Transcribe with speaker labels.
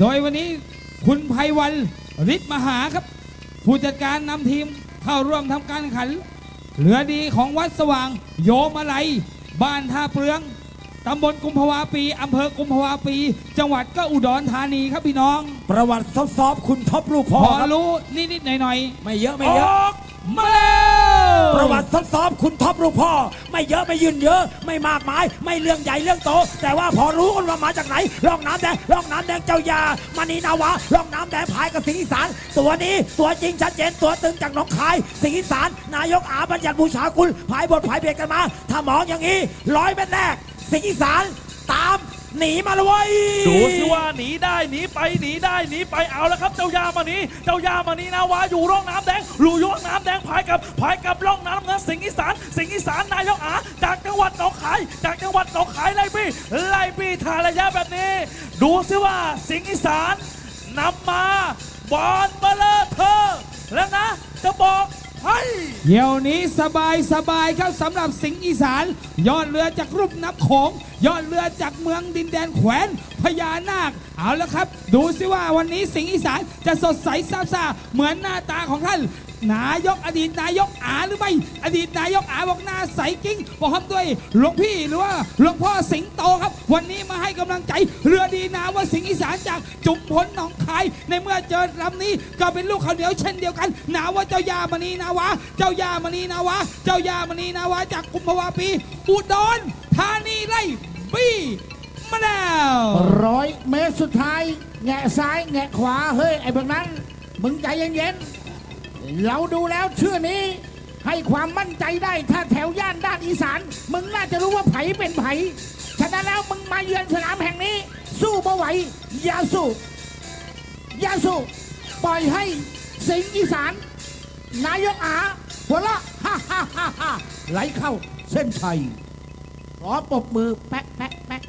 Speaker 1: โดยวันนี้คุณไพวันฤทธิ์มหาครับ ผู้จัดการนำทีมเข้าร่วมทำการแข่งขัน เหลือดีของวัดสว่าง โยมอะไรบ้านท่าเปลืองตำบลกุมภาวาปีอำเภอกุมภาวาปี จังหวัดก็อุดรธานีครับพี่น้อง
Speaker 2: ประวัติซอบๆคุณท็อปลูก
Speaker 1: พ
Speaker 2: พ่อ
Speaker 1: อ
Speaker 2: ครับ
Speaker 1: รู้นิดๆหน่อย
Speaker 2: ไม่เยอะ
Speaker 1: ๆ
Speaker 2: ไม่เยอะ
Speaker 1: ออกมาแล้ว
Speaker 2: ประวัติซอบๆคุณท็อปลูกพ่อ ไม่เยอะไม่ยืนเยอะ ไม่มากมาย ไม่เรื่องใหญ่เรื่องโต แต่ว่าพอรู้กันว่ามาจากไหนล่องน้ำแดงล่องน้ำแดงเจ้ายามณีนาวะล่องน้ำแดงพายกับสิงห์สารตัวนี้ตัวจริงชัดเจนตัวตึงจากหนองคายสิงห์สารนายกอาบัญญัติบูชาคุณพายบทพายเบียดกันมา ถ้ามองอย่างนี้ร้อยเม็ดแรกสิงห์สาร หนีมาเลยเว้ย
Speaker 3: ดูสิว่าหนีได้หนีไปหนีได้หนีไปเอาแล้วครับ เจ้ายามานีเจ้ายามานีนาวาอยู่ร่องน้ำแดงอยู่ร่องน้ำแดงพายกับพายกับร่องน้ำเงินสิงห์อีสานสิงห์อีสานนายกอาจากจังหวัดหนองคาย จากจังหวัดหนองคายไล่บี้ไล่บี้ทาระยะแบบนี้ ดูสิว่าสิงห์อีสานนำมาบอลเบลเลอร์เธอแล้วนะจะบอกให้
Speaker 1: เดี๋ยวนี้สบายสบายครับสำหรับสิงห์อีสานยอดเรือจากรูปนับโขงยอดเรือจากเมืองดินแดนแขวนพญานาคเอาล้วครับ ดูสิว่าวันนี้สิงห์อีสานจะสดใสซาบซ่าเหมือนหน้าตาของท่านนายกอดีตนายกอาหรือไม่ อดีตนายกอาบอกหน้าใสกิ้งพร้อมด้วยหลวงพี่หรือว่าหลวงพ่อสิงโตครับ วันนี้มาให้กำลังใจเรือดีนาว่าสิงห์อี สานจากจุมพลหนองคาย ในเมื่อเจอลำนี้ก็เป็นลูกข้าวเหนียวเช่นเดียวกันหนาว่าเจ้ายามณีนาวาเจ้ายามณีนาวาเจ้ายามณีนาวาจากกุมภาวาปี อุดรธานีไล่บี้มาแล้ว
Speaker 4: ร้อยเมตรสุดท้ายแงะซ้ายแงะขวาเฮ้ยไอ้เบืองนั้นมึงใจเย็นๆเราดูแล้วชื่อนี้ให้ความมั่นใจได้ถ้าแถวย่านด้านอีสาน มึงน่าจะรู้ว่าไผเป็นไผ ฉะนั้นแล้วมึงมาเยือนสนามแห่งนี้ ไหวยาสูยาสูปล่อยให้สิงห์อีสาน นายกอาหัวละฮ่าฮ่าฮ่าฮ่าไหลเข้าเส้นชัยขอปรบมือแปะแปะแปะ